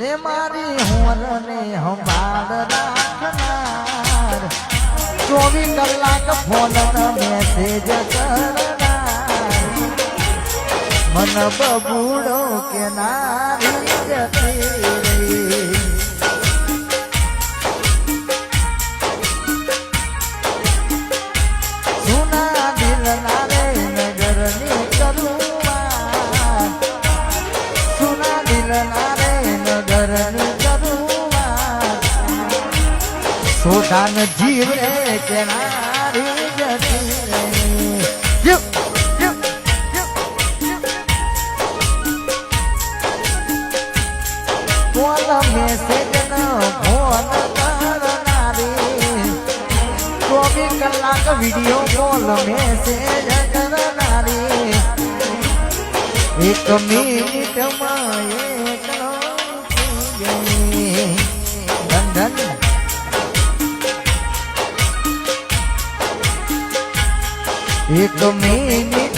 એ મારી હોરને સંભાળ રાખનાર. ચોવીસ કલાક ફોન મેસેજ કરનાર. મન બબૂડો કે નારી જતી રહી. સોદાન જીવે રે કે નારી જતી. ફોન મેસેજ નો ફોન કરનારી. ચોવીસ કલાક વીડિયો કોલ મેસેજ કરનારી. એક મિનિટમાં એક ગઈ. લંડન એક મિનિટ